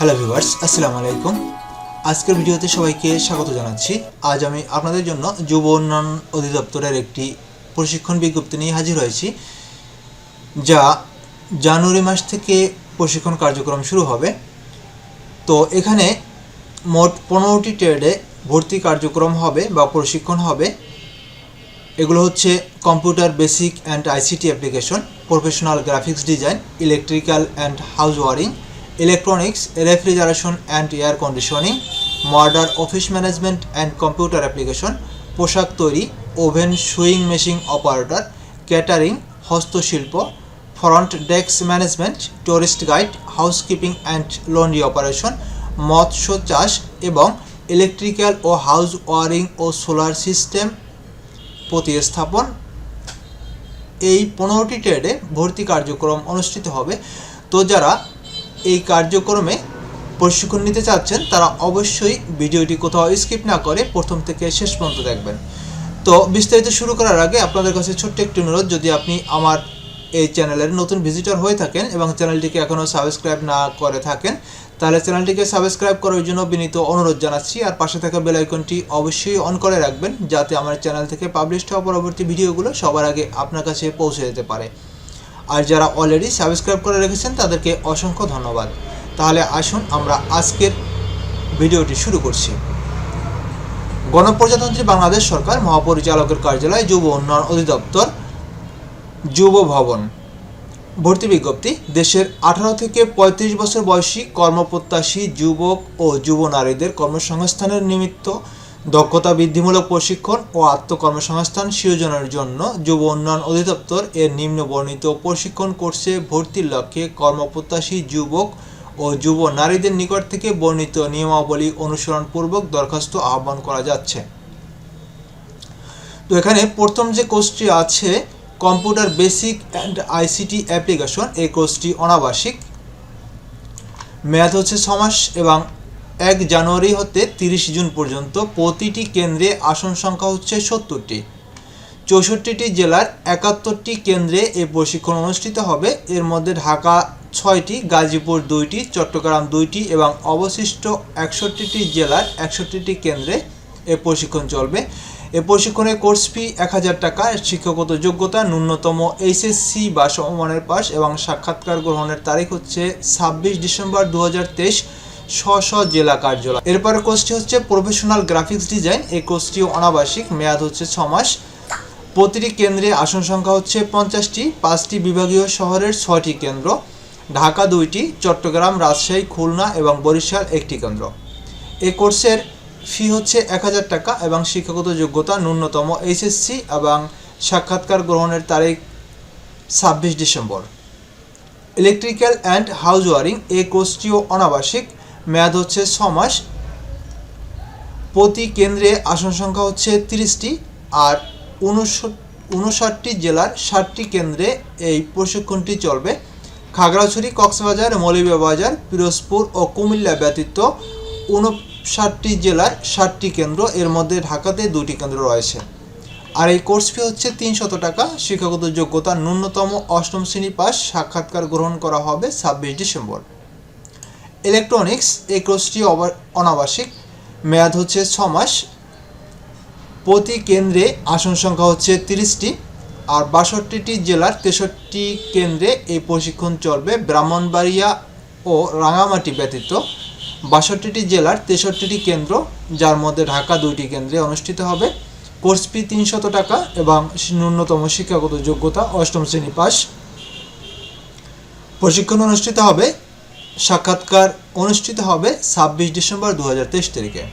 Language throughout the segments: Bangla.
হ্যালো ভিউয়ার্স আসসালামু আলাইকুম। আজকের ভিডিওতে সবাইকে স্বাগত জানাচ্ছি। আজ আমি আপনাদের জন্য যুব উন্নয়ন অধিদপ্তরের একটি প্রশিক্ষণ বিজ্ঞপ্তি নিয়ে হাজির হয়েছি, যা জানুয়ারি মাস থেকে প্রশিক্ষণ কার্যক্রম শুরু হবে। তো এখানে মোট পনেরোটি ট্রেডে ভর্তি কার্যক্রম হবে বা প্রশিক্ষণ হবে। এগুলো হচ্ছে computer basic and ICT application, professional graphics design, electrical and house wiring electronics refrigeration and air conditioning modern office management and computer application পোশাক তৈরি woven sewing machine operator catering হস্তশিল্প front desk management tourist guide housekeeping and laundry operation মৎস্য চাষ এবং ইলেকট্রিক্যাল ও হাউস ওয়ারিং ও সোলার সিস্টেম প্রতিস্থাপন। এই পনেরোটি ট্রেডে ভর্তি কার্যক্রম অনুষ্ঠিত হবে। তো যারা এই কার্যক্রমে প্রশিক্ষণ নিতে চাচ্ছেন, তারা অবশ্যই ভিডিওটি কোথাও স্কিপ না করে প্রথম থেকে শেষ পর্যন্ত দেখবেন। তো বিস্তারিত শুরু করার আগে আপনাদের কাছে ছোট্ট একটি অনুরোধ, যদি আপনি আমার এই চ্যানেলের নতুন ভিজিটর হয়ে থাকেন এবং চ্যানেলটিকে এখনও সাবস্ক্রাইব না করে থাকেন, তাহলে চ্যানেলটিকে সাবস্ক্রাইব করার জন্য বিনীত অনুরোধ জানাচ্ছি। আর পাশে থাকা বেল আইকনটি অবশ্যই অন করে রাখবেন, যাতে আমার চ্যানেল থেকে পাবলিশ হওয়া পরবর্তী ভিডিওগুলো সবার আগে আপনার কাছে পৌঁছে যেতে পারে। আর যারা অলরেডি সাবস্ক্রাইব করে রেখেছেন, তাদেরকে অসংখ্য ধন্যবাদ। তাহলে আসুন আমরা আজকের ভিডিওটি শুরু করছি। গণপ্রজাতন্ত্রী বাংলাদেশ সরকার মহাপরিচালকের কার্যালয় যুব উন্নয়ন অধিদপ্তর যুব ভবন। ভর্তি বিজ্ঞপ্তি, দেশের আঠারো থেকে পঁয়ত্রিশ বছর বয়সী কর্মপ্রত্যাশী যুবক ও যুব নারীদের কর্মসংস্থানের নিমিত্ত দক্ষতা বৃদ্ধিমূলক প্রশিক্ষণ ও আত্মকর্মসংস্থান সৃজনের জন্য যুব উন্নয়ন অধিদপ্তর এর নিম্ন বর্ণিত প্রশিক্ষণ কোর্সে ভর্তির লক্ষ্যে কর্মপ্রত্যাশী যুবক ও যুব নারীদের নিকট থেকে বর্ণিত নিয়মাবলী অনুসরণপূর্বক দরখাস্ত আহ্বান করা যাচ্ছে। তো এখানে প্রথম যে কোর্সটি আছে computer basic and ICT application এই কোর্সটি অনাবাসিক। মেয়াদ হচ্ছে ছ মাস এবং এক জানুয়ারি হতে তিরিশ জুন পর্যন্ত প্রতিটি কেন্দ্রে আসন সংখ্যা হচ্ছে সত্তরটি। চৌষট্টিটি জেলার একাত্তরটি কেন্দ্রে এ প্রশিক্ষণ অনুষ্ঠিত হবে। এর মধ্যে ঢাকা ছয়টি, গাজীপুর দুইটি, চট্টগ্রাম দুইটি এবং অবশিষ্ট একষট্টিটি জেলার একষট্টিটি কেন্দ্রে এ প্রশিক্ষণ চলবে। এ প্রশিক্ষণের কোর্স ফি এক হাজার টাকা। শিক্ষাগত যোগ্যতা ন্যূনতম এইচএসসি বা সমমানের পাস এবং সাক্ষাৎকার গ্রহণের তারিখ হচ্ছে ছাব্বিশ ডিসেম্বর দু হাজার তেইশ। স্ব স্ব জেলা কার্যালয়। এরপরে কোর্সটি হচ্ছে প্রফেশনাল গ্রাফিক্স ডিজাইন। এই কোর্সটিও অনাবাসিক, মেয়াদ হচ্ছে ছ মাস। প্রতিটি কেন্দ্রে আসন সংখ্যা হচ্ছে পঞ্চাশটি। পাঁচটি বিভাগীয় শহরের ছয়টি কেন্দ্র। ঢাকা দুইটি, চট্টগ্রাম, রাজশাহী, খুলনা এবং বরিশাল একটি কেন্দ্র। এই কোর্সের ফি হচ্ছে এক হাজার টাকা এবং শিক্ষাগত যোগ্যতা ন্যূনতম এইচএসসি এবং সাক্ষাৎকার গ্রহণের তারিখ ছাব্বিশ December. Electrical and house wiring, এই কোর্সটিও অনাবাসিক। মেয়াদ হচ্ছে ছ মাস। প্রতি কেন্দ্রে আসন সংখ্যা হচ্ছে তিরিশটি আর উনষাটটি জেলার ষাটটি কেন্দ্রে এই প্রশিক্ষণটি চলবে। খাগড়াছড়ি, কক্সবাজার, মৌলভীবাজার, পিরোজপুর ও কুমিল্লা ব্যতীত উনষাটটি জেলার ষাটটি কেন্দ্র এর মধ্যে ঢাকাতে দুটি কেন্দ্র রয়েছে। আর এই কোর্স ফি হচ্ছে তিনশত টাকা। শিক্ষাগত যোগ্যতা ন্যূনতম অষ্টম শ্রেণি পাস সাক্ষাৎকার গ্রহণ করা হবে ছাব্বিশ ডিসেম্বর। ইলেকট্রনিক্স এই কোর্সটি অনাবাসিক। মেয়াদ হচ্ছে ছ মাস। প্রতি কেন্দ্রে আসন সংখ্যা হচ্ছে তিরিশটি। আর বাষট্টিটি জেলার তেষট্টি কেন্দ্রে এই প্রশিক্ষণ চলবে ব্রাহ্মণবাড়িয়া ও রাঙামাটি ব্যতীত। বাষট্টিটি জেলার তেষট্টিটি কেন্দ্র, যার মধ্যে ঢাকা দুইটি কেন্দ্রে অনুষ্ঠিত হবে। কোর্স ফি তিনশত টাকা এবং ন্যূনতম শিক্ষাগত যোগ্যতা অষ্টম শ্রেণি পাস। প্রশিক্ষণ অনুষ্ঠিত হবে সাক্ষাৎকার অনুষ্ঠিত হবে ছাব্বিশ ডিসেম্বর দুহাজার তেইশ তারিখে।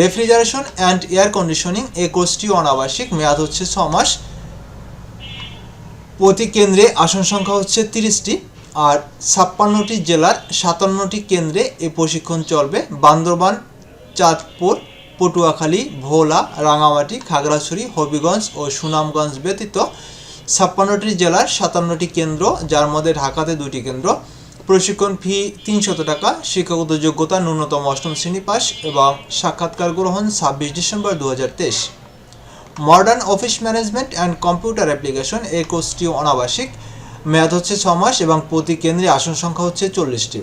রেফ্রিজারেশন অ্যান্ড এয়ার কন্ডিশনিং এই কোর্সটি অনাবাসিক, মেয়াদ হচ্ছে ছ মাস। প্রতি কেন্দ্রে আসন সংখ্যা হচ্ছে তিরিশটি আর ছাপ্পান্নটি জেলার সাতান্নটি কেন্দ্রে এ প্রশিক্ষণ চলবে। বান্দরবান, চাঁদপুর, পটুয়াখালী, ভোলা, রাঙামাটি, খাগড়াছড়ি, হবিগঞ্জ ও সুনামগঞ্জ ব্যতীত ছাপ্পান্নটি জেলার সাতান্নটি কেন্দ্র, যার মধ্যে ঢাকাতে দুটি কেন্দ্র। প্রশিক্ষণ ফি তিনশত টাকা শিক্ষাগত যোগ্যতা ন্যূনতম অষ্টম শ্রেণি পাস এবং সাক্ষাৎকার গ্রহণ ছাব্বিশ ডিসেম্বর দু modern office management and computer application এই কোর্সটিও অনাবাসিক। মেয়াদ হচ্ছে ছ মাস এবং প্রতি কেন্দ্রে আসন সংখ্যা হচ্ছে চল্লিশটি।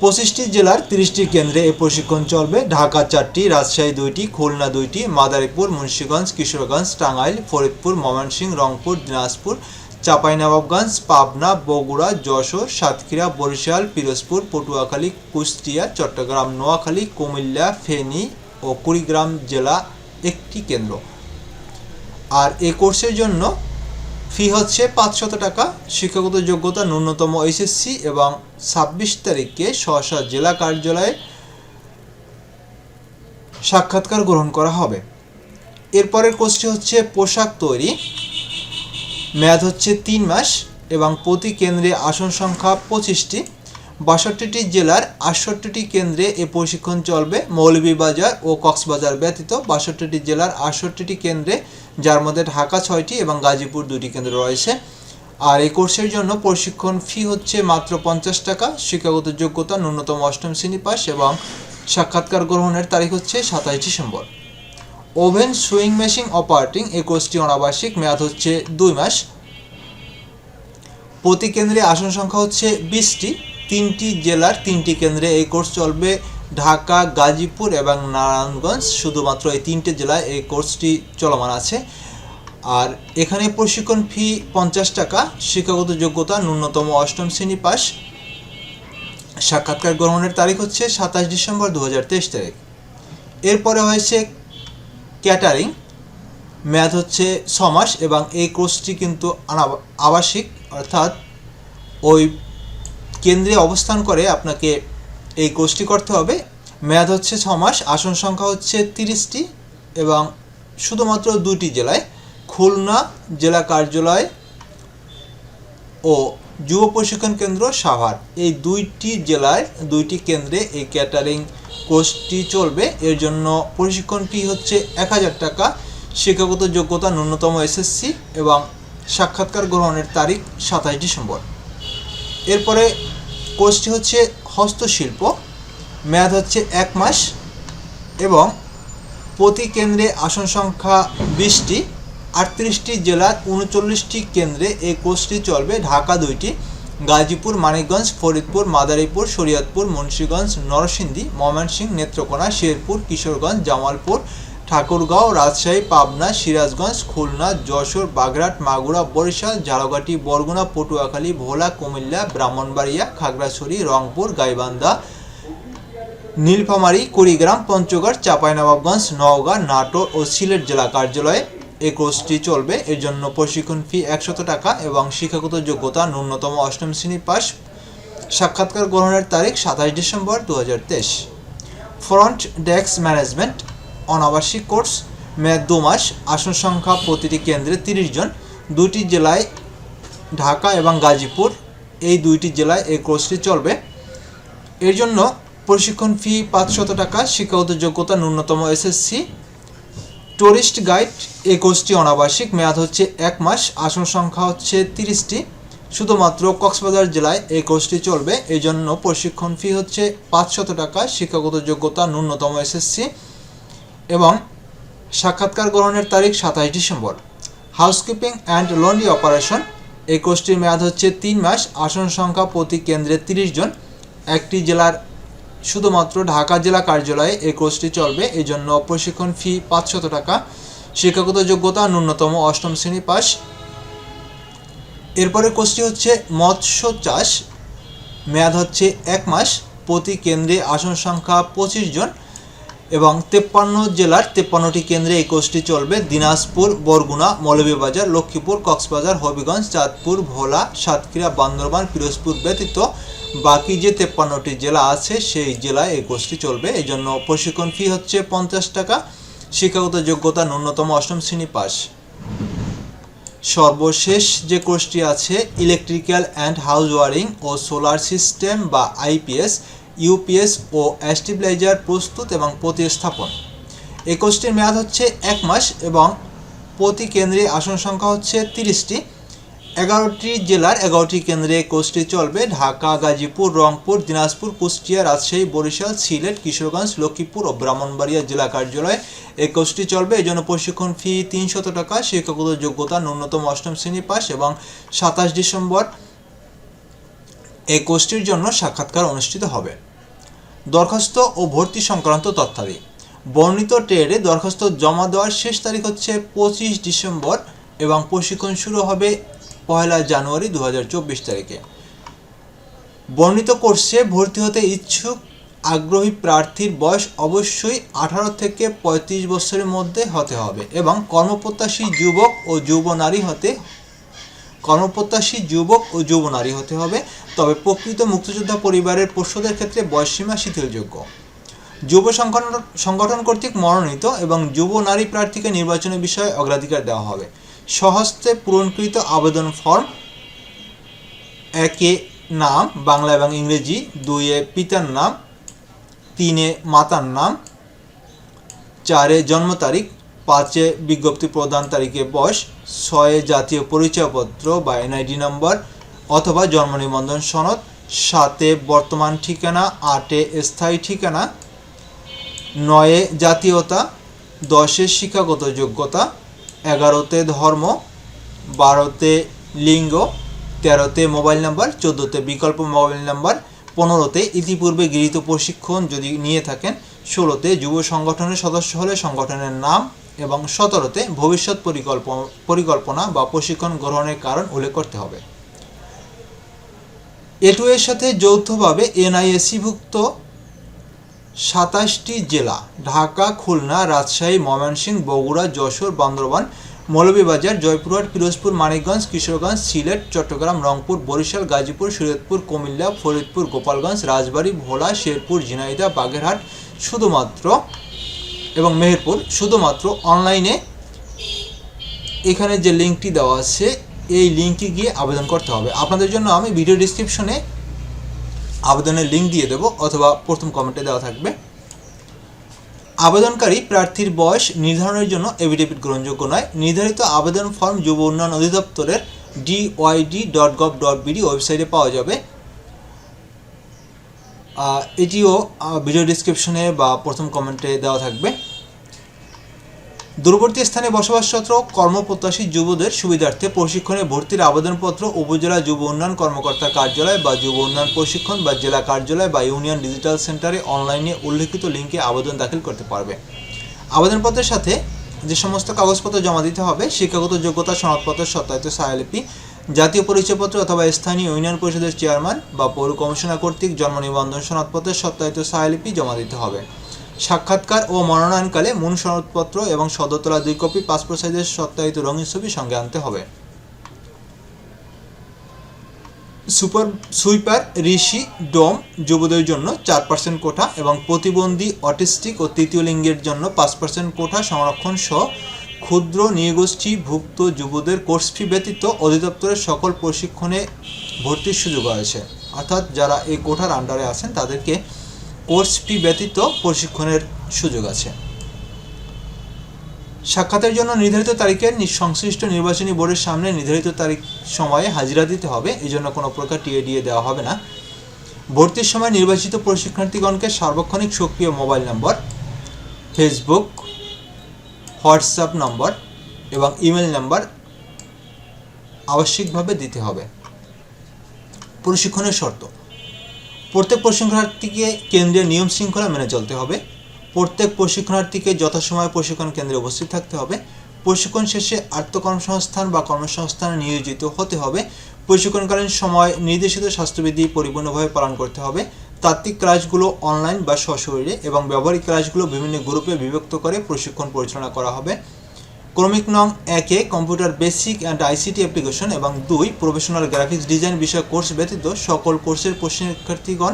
পঁচিশটি জেলার তিরিশটি কেন্দ্রে এই প্রশিক্ষণ চলবে। ঢাকা চারটি, রাজশাহী দুইটি, খুলনা দুইটি, মাদারীপুর, মুন্সিগঞ্জ, কিশোরগঞ্জ, টাঙ্গাইল, ফরিদপুর, ময়মনসিংহ, রংপুর, দিনাজপুর চাঁপাইনবাবগঞ্জ, পাবনা, বগুড়া, যশোর, সাতক্ষীরা, বরিশাল, পিরোজপুর, পটুয়াখালী, কুষ্টিয়া, চট্টগ্রাম, নোয়াখালী, কুমিল্লা, ফেনী ও কুড়িগ্রাম জেলা একটি কেন্দ্র। আর এ কোর্সের জন্য ফি হচ্ছে পাঁচশত টাকা। শিক্ষাগত যোগ্যতা ন্যূনতম এইচএসসি এবং ছাব্বিশ তারিখে সহসা জেলা কার্যালয়ে সাক্ষাৎকার গ্রহণ করা হবে। এরপরের কোর্সটি হচ্ছে পোশাক তৈরি। মেয়াদ হচ্ছে তিন মাস এবং প্রতি কেন্দ্রে আসন সংখ্যা পঁচিশটি। বাষট্টিটি জেলার আটষট্টিটি কেন্দ্রে এ প্রশিক্ষণ চলবে। মৌলভীবাজার ও কক্সবাজার ব্যতীত বাষট্টিটি জেলার আটষট্টিটি কেন্দ্রে, যার মধ্যে ঢাকা ছয়টি এবং গাজীপুর দুটি কেন্দ্র রয়েছে। আর এই কোর্সের জন্য প্রশিক্ষণ ফি হচ্ছে মাত্র পঞ্চাশ টাকা। শিক্ষাগত যোগ্যতা ন্যূনতম অষ্টম শ্রেণি পাস এবং সাক্ষাৎকার গ্রহণের তারিখ হচ্ছে সাতাশ December. Woven sewing machine operating এই কোর্সটি অনাবাসিক, মেয়াদ হচ্ছে দুই মাস। প্রতি কেন্দ্রে আসন সংখ্যা হচ্ছে বিশটি। তিনটি জেলার তিনটি কেন্দ্রে এই কোর্স চলবে। ঢাকা, গাজীপুর এবং নারায়ণগঞ্জ, শুধুমাত্র এই তিনটে জেলায় এই কোর্সটি চলমান আছে। আর এখানে প্রশিক্ষণ ফি পঞ্চাশ টাকা, শিক্ষাগত যোগ্যতা ন্যূনতম অষ্টম শ্রেণি পাস। সাক্ষাৎকার গ্রহণের তারিখ হচ্ছে সাতাশ ডিসেম্বর দু হাজার তেইশ তারিখ। এরপরে হয়েছে ক্যাটারিং। মেয়াদ হচ্ছে ছ মাস এবং এই কোর্সটি কিন্তু আবাসিক, অর্থাৎ ওই কেন্দ্রে অবস্থান করে আপনাকে এই কোর্সটি করতে হবে। মেয়াদ হচ্ছে ছ মাস, আসন সংখ্যা হচ্ছে তিরিশটি এবং শুধুমাত্র দুটি জেলায়, খুলনা জেলা কার্যালয় ও যুব প্রশিক্ষণ কেন্দ্র সাভার। এই দুইটি জেলায়, দুইটি কেন্দ্রে এই ক্যাটারিং কোর্সটি চলবে। এর জন্য প্রশিক্ষণ ফি হচ্ছে এক হাজার টাকা। শিক্ষাগত যোগ্যতা ন্যূনতম এসএসসি এবং সাক্ষাৎকার গ্রহণের তারিখ সাতাশ ডিসেম্বর। এরপরে কোর্সটি হচ্ছে হস্তশিল্প। মেয়াদ হচ্ছে এক মাস এবং প্রতি কেন্দ্রে আসন সংখ্যা বিশটি। আটত্রিশটি জেলার উনচল্লিশটি কেন্দ্রে এই কোর্সটি চলবে। ঢাকা দুইটি। গাজীপুর, মানিকগঞ্জ, ফরিদপুর, মাদারীপুর, শরীয়তপুর, মুন্সীগঞ্জ, নরসিংদী, ময়মনসিংহ, নেত্রকোনা, শেরপুর, কিশোরগঞ্জ, জামালপুর, ঠাকুরগাঁও, রাজশাহী, পাবনা, সিরাজগঞ্জ, খুলনা, যশোর, বাগরাট, মাগুরা, বরিশাল, ঝালকাঠি, বরগুনা, পটুয়াখালী, ভোলা, কুমিল্লা, ব্রাহ্মণবাড়িয়া, খাগড়াছড়ি, রংপুর, গাইবান্ধা, নীলফামারী, কুড়িগ্রাম, পঞ্চগড়, চাঁপাইনবাবগঞ্জ, নওগাঁ, নাটোর ও সিলেট জেলা কার্যালয়ে এই কোর্সটি চলবে। এর জন্য প্রশিক্ষণ ফি একশত টাকা এবং শিক্ষাগত যোগ্যতা ন্যূনতম অষ্টম শ্রেণি পাস সাক্ষাৎকার গ্রহণের তারিখ সাতাশ ডিসেম্বর দু হাজার তেইশ। ফ্রন্ট ডেস্ক ম্যানেজমেন্ট, অনাবাসিক কোর্স মেয়াদ দু মাস, আসন সংখ্যা প্রতিটি কেন্দ্রে তিরিশ জন দুটি জেলায় ঢাকা এবং গাজীপুর, এই দুইটি জেলায় এই কোর্সটি চলবে। এর জন্য প্রশিক্ষণ ফি পাঁচশত টাকা, শিক্ষাগত যোগ্যতা ন্যূনতম এসএসসি টুরিস্ট গাইড এই কোর্সটি অনাবাসিক, মেয়াদ হচ্ছে এক মাস, আসন সংখ্যা হচ্ছে তিরিশটি। শুধুমাত্র কক্সবাজার জেলায় এই কোর্সটি চলবে এই জন্য প্রশিক্ষণ ফি হচ্ছে পাঁচশত টাকা, শিক্ষাগত যোগ্যতা ন্যূনতম এসএসসি এবং সাক্ষাৎকার গ্রহণের তারিখ সাতাশ December. Housekeeping and laundry operation এই কোর্সটির মেয়াদ হচ্ছে তিন মাস, আসন সংখ্যা প্রতি কেন্দ্রে তিরিশ জন। একটি জেলার শুধুমাত্র ঢাকা জেলা কার্যালয়ে এই কোর্সটি চলবে এই জন্য প্রশিক্ষণ ফি পাঁচশত টাকা। শিক্ষাগত যোগ্যতা ন্যূনতম অষ্টম শ্রেণি পাস। এরপরে কোর্সটি হচ্ছে মৎস্য চাষ। মেয়াদ হচ্ছে এক মাস। প্রতি কেন্দ্রে আসন সংখ্যা পঁচিশ জন। এবং তেপ্পান্ন জেলার তেপ্পান্নটি কেন্দ্রে এই কোর্সটি চলবে। দিনাজপুর, বরগুনা, মৌলভীবাজার, লক্ষ্মীপুর, কক্সবাজার, হবিগঞ্জ, চাঁদপুর, ভোলা, সাতক্ষীরা, বান্দরবান, পিরোজপুর ব্যতীত বাকি যে তেপ্পান্নটি জেলা আছে, সেই জেলায় এই কোর্সটি চলবে। এই জন্য প্রশিক্ষণ ফি হচ্ছে পঞ্চাশ টাকা। শিক্ষাগত যোগ্যতা ন্যূনতম অষ্টম শ্রেণি পাস। সর্বশেষ যে কোর্সটি আছে, ইলেকট্রিক্যাল অ্যান্ড হাউস ওয়ারিং ও সোলার সিস্টেম বা আইপিএস ইউপিএস ও অ্যাস্টিব্লাইজার প্রস্তুত এবং প্রতিস্থাপন। এই কোর্সটির মেয়াদ হচ্ছে এক মাস এবং প্রতি কেন্দ্রে আসন সংখ্যা হচ্ছে তিরিশটি। এগারোটি জেলার এগারোটি কেন্দ্রে কোর্সটি চলবে ঢাকা, গাজীপুর, রংপুর, দিনাজপুর, কুষ্টিয়া, রাজশাহী, বরিশাল, সিলেট, কিশোরগঞ্জ, লক্ষ্মীপুর ও ব্রাহ্মণবাড়িয়া জেলা কার্যালয়ে এই কোর্সটি চলবে। এই জন্য প্রশিক্ষণ ফি তিনশত টাকা। শিক্ষাগত যোগ্যতা ন্যূনতম অষ্টম শ্রেণি পাস এবং সাতাশ ডিসেম্বর এই কোর্সটির জন্য সাক্ষাৎকার অনুষ্ঠিত হবে। দরখাস্ত ও ভর্তি সংক্রান্ত তথ্যাদি। বর্ণিত ট্রেডে দরখাস্ত জমা দেওয়ার শেষ তারিখ হচ্ছে পঁচিশ ডিসেম্বর এবং প্রশিক্ষণ শুরু হবে পয়লা জানুয়ারি দু হাজার চব্বিশ তারিখে। বর্ণিত কোর্সে ভর্তি হতে ইচ্ছুক আগ্রহী প্রার্থীর বয়স অবশ্যই আঠারো থেকে পঁয়ত্রিশ বছরের মধ্যে হতে হবে এবং কর্মপ্রত্যাশী যুবক ও যুব নারী হতে কর্মপ্রত্যাশী যুবক ও যুব নারী হতে হবে, তবে প্রকৃত মুক্তিযোদ্ধা পরিবারের পোষ্যদের ক্ষেত্রে বয়সসীমা শিথিলযোগ্য। যুব সংগঠন সংগঠন কর্তৃক মনোনীত এবং যুব নারী প্রার্থীকে নির্বাচনের বিষয়ে অগ্রাধিকার দেওয়া হবে। সহস্তে পূরণকৃত আবেদন ফর্ম একে নাম, বাংলা এবং ইংরেজি, দুইয়ে পিতার নাম, তিনে মাতার নাম, চারে জন্ম তারিখ পাঁচে বিজ্ঞপ্তি প্রদান তারিখে বয়স, ছয়ে জাতীয় পরিচয়পত্র বা এনআইডি নম্বর অথবা জন্ম নিবন্ধন সনদ, সাতে বর্তমান ঠিকানা, আটে স্থায়ী ঠিকানা, নয়ে জাতীয়তা, দশে শিক্ষাগত যোগ্যতা, এগারোতে ধর্ম, বারোতে লিঙ্গ, তেরোতে মোবাইল নাম্বার, চোদ্দোতে বিকল্প মোবাইল নাম্বার, পনেরোতে ইতিপূর্বে গৃহীত প্রশিক্ষণ যদি নিয়ে থাকেন, ষোলোতে যুব সংগঠনের সদস্য হলে সংগঠনের নাম এবং সতেরোতে ভবিষ্যৎ পরিকল্পনা পরিকল্পনা বা প্রশিক্ষণ গ্রহণের কারণ উল্লেখ করতে হবে। এটু এর সাথে যৌথভাবে এনআইএসিভুক্ত সাতাশটি জেলা, ঢাকা, খুলনা, রাজশাহী, ময়মনসিংহ, বগুড়া, যশোর, বান্দরবান, মৌলভীবাজার, জয়পুরহাট, পিরোজপুর, মানিকগঞ্জ, কিশোরগঞ্জ, সিলেট, চট্টগ্রাম, রংপুর, বরিশাল, গাজীপুর শরীয়তপুর কুমিল্লা, ফরিদপুর, গোপালগঞ্জ, রাজবাড়ী, ভোলা, শেরপুর, ঝিনাইদহ, বাগেরহাট, শুধুমাত্র এবং মেহেরপুর, শুধুমাত্র অনলাইনে এখানে যে লিঙ্কটি দেওয়া আছে, এই লিঙ্কে গিয়ে আবেদন করতে হবে। আপনাদের জন্য আমি ভিডিও ডিসক্রিপশনে আবেদনের লিঙ্ক দিয়ে দেবো, অথবা প্রথম কমেন্টে দেওয়া থাকবে। আবেদনকারী প্রার্থীর বয়স নির্ধারণের জন্য এভিডেভিট গ্রহণযোগ্য নয়। নির্ধারিত আবেদন ফর্ম যুব উন্নয়ন অধিদপ্তরের DYD dot gov dot BD ওয়েবসাইটে পাওয়া যাবে। এটিও ভিডিও ডিসক্রিপশনে বা প্রথম কমেন্টে দেওয়া থাকবে। দূরবর্তী স্থানে বসবাসরত কর্মপ্রত্যাশী যুবদের সুবিধার্থে প্রশিক্ষণে ভর্তির আবেদনপত্র, উপজেলা যুব উন্নয়ন কর্মকর্তা কার্যালয় বা যুব উন্নয়ন প্রশিক্ষণ বা জেলা কার্যালয় বা ইউনিয়ন ডিজিটাল সেন্টারে অনলাইনে উল্লেখিত লিঙ্কে আবেদন দাখিল করতে পারবে। আবেদনপত্রের সাথে যে সমস্ত কাগজপত্র জমা দিতে হবে, শিক্ষাগত যোগ্যতা, সনদপত্র, সত্যায়িত ছায়ালিপি জাতীয় পরিচয়পত্র অথবা স্থানীয় ইউনিয়ন পরিষদের চেয়ারম্যান বা পৌর কমিশনার কর্তৃক জন্ম নিবন্ধন সনদপত্রের সত্যায়িত ছায়ালিপি জমা দিতে হবে। সাক্ষাৎকার ও মনোনয়নকালে মূল সনদপত্র এবং সদতলা দুই কপি পাসপোর্ট সাইজের সত্যায়িত রঙিন ছবি সঙ্গে আনতে হবে। সুপার, সুইপার, ঋষি, ডোম যুবদের জন্য চার পার্সেন্ট কোঠা এবং প্রতিবন্ধী, অটিস্টিক ও তৃতীয় লিঙ্গের জন্য পাঁচ পার্সেন্ট কোঠা সংরক্ষণ সহ ক্ষুদ্র নিগোষ্ঠী ভুক্ত যুবদের কোর্স ফি ব্যতীত অধিদপ্তরের সকল প্রশিক্ষণে ভর্তির সুযোগ আছে। অর্থাৎ যারা এই কোঠার আন্ডারে আছেন, তাদেরকে কোর্স ফি ব্যতীত প্রশিক্ষণের সুযোগ আছে। সাক্ষাতের জন্য নির্ধারিত তারিখে সংশ্লিষ্ট নির্বাচনী বোর্ডের সামনে নির্ধারিত তারিখ সময়ে হাজিরা দিতে হবে, এই জন্য কোনো প্রকার টিএডিএ দেওয়া হবে না। ভর্তির সময় নির্বাচিত প্রশিক্ষার্থীগণকে সার্বক্ষণিক সক্রিয় mobile number Facebook WhatsApp number এবং ইমেল নাম্বার আবশ্যিকভাবে দিতে হবে। প্রশিক্ষণের শর্ত। প্রত্যেক প্রশিক্ষণার্থীকে কেন্দ্রীয় নিয়ম শৃঙ্খলা মেনে চলতে হবে। প্রত্যেক প্রশিক্ষণার্থীকে যথাসময়ে প্রশিক্ষণ কেন্দ্রে উপস্থিত থাকতে হবে। প্রশিক্ষণ শেষে আত্মকর্মসংস্থান বা কর্মসংস্থানে নিয়োজিত হতে হবে। প্রশিক্ষণকালীন সময় নির্দেশিত স্বাস্থ্যবিধি পরিপূর্ণভাবে পালন করতে হবে। তাত্ত্বিক ক্লাসগুলো অনলাইন বা সশরীরে এবং ব্যবহারিক ক্লাসগুলো বিভিন্ন গ্রুপে বিভক্ত করে প্রশিক্ষণ পরিচালনা করা হবে। ক্রমিক নং একে computer basic and ICT application এবং দুই প্রফেশনাল গ্রাফিক্স ডিজাইন বিষয়ক কোর্স ব্যতীত সকল কোর্সের প্রশিক্ষার্থীগণ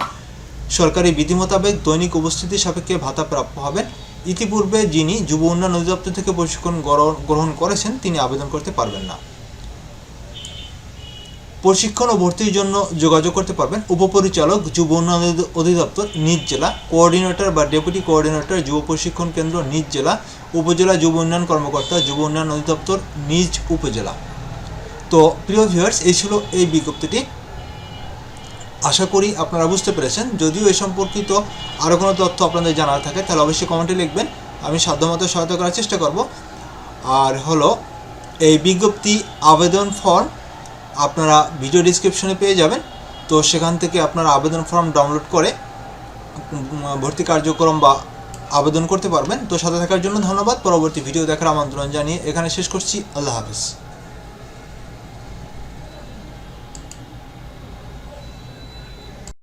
সরকারি বিধি মোতাবেক দৈনিক উপস্থিতি সাপেক্ষে ভাতা প্রাপ্য হবেন। ইতিপূর্বে যিনি যুব উন্নয়ন অধিদপ্তর থেকে প্রশিক্ষণ গ্রহণ- গ্রহণ করেছেন, তিনি আবেদন করতে পারবেন না। প্রশিক্ষণ ও ভর্তির জন্য যোগাযোগ করতে পারবেন উপপরিচালক, যুব উন্নয়ন অধিদপ্তর, নিজ জেলা, কোঅর্ডিনেটর বা ডেপুটি কোঅর্ডিনেটর, যুব প্রশিক্ষণ কেন্দ্র, নিজ জেলা, উপজেলা যুব উন্নয়ন কর্মকর্তা, যুব উন্নয়ন অধিদপ্তর, নিজ উপজেলা। তো প্রিয় ভিউয়ার্স এই ছিল এই বিজ্ঞপ্তিটি। আশা করি আপনারা বুঝতে পেরেছেন। যদিও এ সম্পর্কিত আরও কোনো তথ্য আপনাদের জানার থাকে, তাহলে অবশ্যই কমেন্টে লিখবেন। আমি সাধ্যমতো সহায়তা করার চেষ্টা করব। আর হলো, এই বিজ্ঞপ্তি আবেদন ফর্ম আপনারা ভিডিও ডিসক্রিপশনে পেয়ে যাবেন। তো সেখান থেকে আপনারা আবেদন ফর্ম ডাউনলোড করে ভর্তি কার্যক্রম বা আবেদন করতে পারবেন। তো সাথে থাকার জন্য ধন্যবাদ। পরবর্তী ভিডিও দেখার আমন্ত্রণ জানিয়ে এখানে শেষ করছি। আল্লাহ হাফিজ।